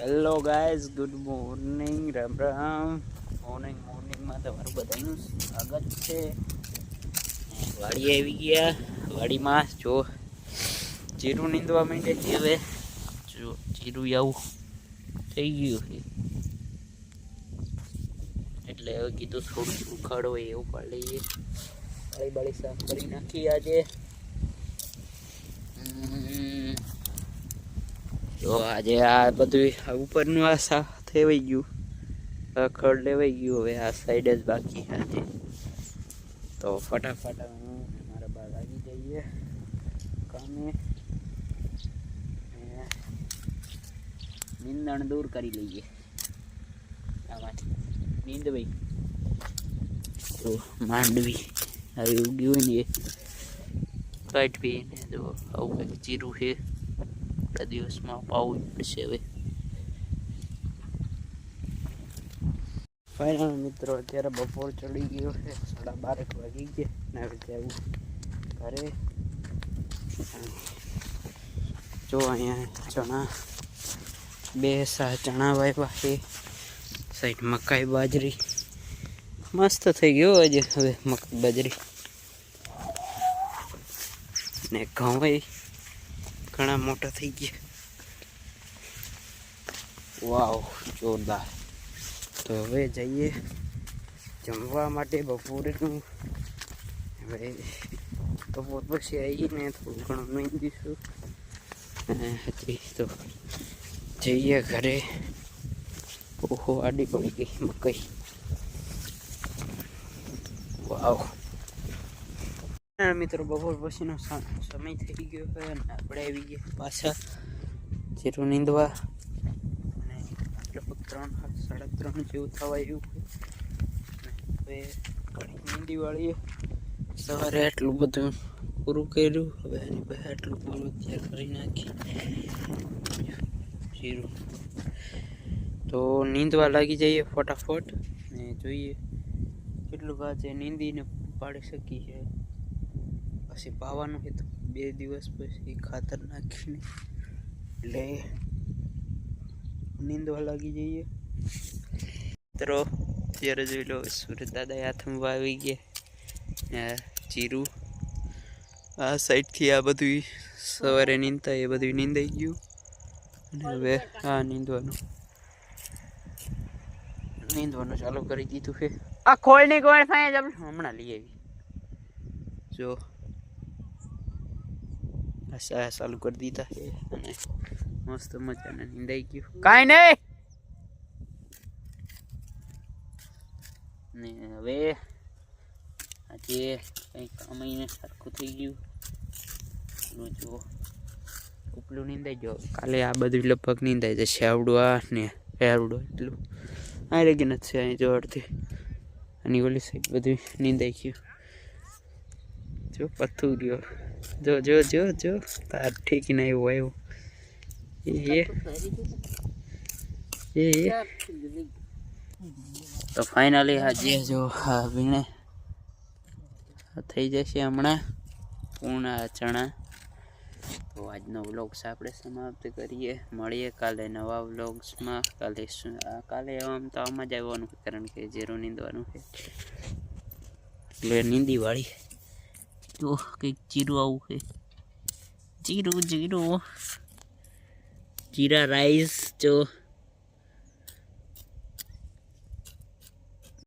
Hello guys good morning Ram Ram morning મોર્નિંગમાં તમારું બધાનું સ્વાગત છે. વાડી આવી ગયા. વાડીમાં જો જીરું નીંદવા માંડે છે હવે. જો જીરું આવું થઈ ગયું છે. એટલે હવે કીધું થોડું હોય એવું પાડી લઈએ. બાળી બાળી સાફ કરી નાખી આજે. હમ. જો આજે આ બધું ઉપરનું આ સાફ થઈ ગયું. ખડ લેવાઈ ગયું, હવે આ સાઈડ જ બાકી આજે. તો ફટાફટ મારા બા લાગી જઈએ કામે. નિંદણ દૂર કરી લઈએ. આમાંથી નીંદવી તો માંડવી આવી ઉગ્યું ને કાઢવી ને જો આવું કંઈક ચીરું છે. થોડા દિવસમાં પાવું પડશે હવે. ફાઇનલ મિત્રો, અત્યારે બપોર ચડી ગયો છે, સાડા બારેક વાગી ગયા ને હવે ઘરે. જો અહીંયા ચણા, બે સા ચણા વાવ્યા છે સાઈડ મકાઈ બાજરી. મસ્ત થઈ ગયો આજે, હવે મકાઈ બાજરી. ને ઘઉં ઘણા મોટા થઈ ગયા. વાવ, જોરદાર. તો હવે જઈએ જમવા માટે બપોરેનું. હવે બપોર પછી આવીને થોડું ઘણું નહીં દઈશું તો જઈએ ઘરે. ઓહો, આડી પડી ગઈ મકઈ. વાવ. મિત્રો બપોર પછીનો સા- સમય થઈ ગયો છે અને આપણે આવી ગયા પાછા જીરું નીંદવા અને લગભગ ત્રણ સાડા ત્રણ જેવું થવા આવ્યું છે અને હવે ઘણી નીંદી વાળીએ સવારે આટલું બધું પૂરું કર્યું હવે એની પાસે આટલું પૂરું તૈયાર કરી નાખી જીરું તો નીંદવા લાગી જઈએ ફટાફટ ને જોઈએ કેટલું આજે નીંદીને પાડી શકીએ પછી પાવાનું છે તો બે દિવસ પછી ખાતર નાખીને એટલે નીંદવા લાગી જઈએ. મિત્રો અત્યારે જોઈ લો સુરત દાદા હાથમાં આવી ગયા. જીરું આ સાઈડથી આ બધું સવારે નીંદતા એ બધું નીંદાઈ ગયું. અને હવે આ નીંદવાનું. નીંદવાનું ચાલુ કરી દીધું છે. આ ખોળની ગોળ ફાય હમણાં લઈ આવી. જો આ ચાલુ કરી દીધા છે અને મસ્ત મજાના નીંદાઈ ગયું કાંઈ નહીં ને હવે આજે કંઈક કમાઈને સરખું થઈ ગયું જુઓ ઉપલું નીંદાઈ ગયો કાલે આ બધું લગભગ નીંદાઈ જશે આવડું આ ને આવડું એટલું આ રેગી નથી અહીં જો અડધી અને ઓલી સાઈડ બધું નીંદાઈ ગયું જો પથ્થું ગયો જો જો જો જો. તાર ઠીકીને નહીં આવ્યું. એ એ. તો ફાઇનલી હાજી જો હા, વીણે. આ થઈ જશે હમણાં. પૂર્ણ ચણા તો આજનો વ્લોગ્સ આપણે સમાપ્ત કરીએ. મળીએ કાલે નવા વ્લોગ્સમાં. કાલે કાલે આમ તો આમાં જ આવવાનું કારણ કે જીરું નીંદવાનું છે. એટલે નીંદી વાળી જો કંઈક જીરું આવું છે જીરું જીરું જીરા રાઈસ જો